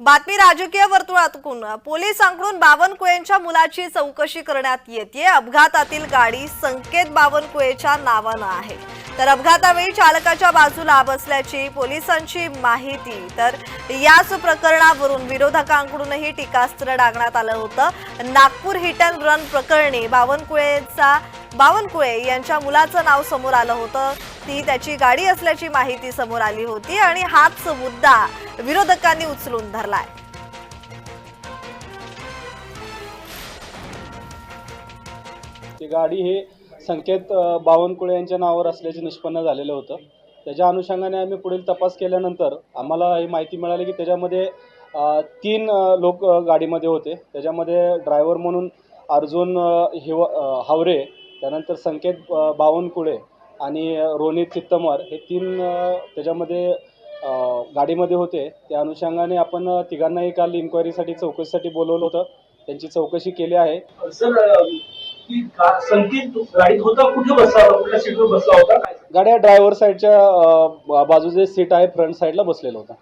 बातमी राजकीय वर्तुळातून. पोलिसांकडून बावनकुळेंच्या मुलाची चौकशी करण्यात येते अपघातातील गाडी संकेत बावनकुळेच्या नावानं आहे. तर अपघातावेळी चालकाच्या बाजूला बसल्याची पोलिसांची माहिती. तर याच प्रकरणावरून विरोधकांकडूनही टीकास्त्र डागण्यात आलं होतं. नागपूर हिट अँड रन प्रकरणी बावनकुळेचा बावनकुळे यांच्या मुलाचं नाव समोर आलं होतं. ती त्याची गाडी असल्याची माहिती समोर आली होती आणि हाच मुद्दा विरोधकांनी उचलून धरलाय. गाडी हे संकेत बावनकुळे यांच्या नावावर असल्याचे निष्पन्न झालेलं होतं. त्याच्या अनुषंगाने आम्ही पुढील तपास केल्यानंतर आम्हाला ही माहिती मिळाली की त्याच्यामध्ये तीन लोक गाडीमध्ये होते. त्याच्यामध्ये ड्रायव्हर म्हणून अर्जुन हिव हावरे त्यानंतर संकेत बावनकुळे आणि रोनित चित्तमर हे तीन त्याच्यामध्ये गाडीमध्ये होते. त्या अनुषंगाने आपण तिघांनाही काल इन्क्वायरीसाठी चौकशीसाठी बोलवलं होतं. त्यांची चौकशी केली आहे. सर की संकेत गाडीत होता कुठे बसला होता कुठल्या सीटवर बसला होता काय गाड्या ड्रायव्हर साईडच्या बाजूचे सीट आहे फ्रंट साईडला बसलेला होता.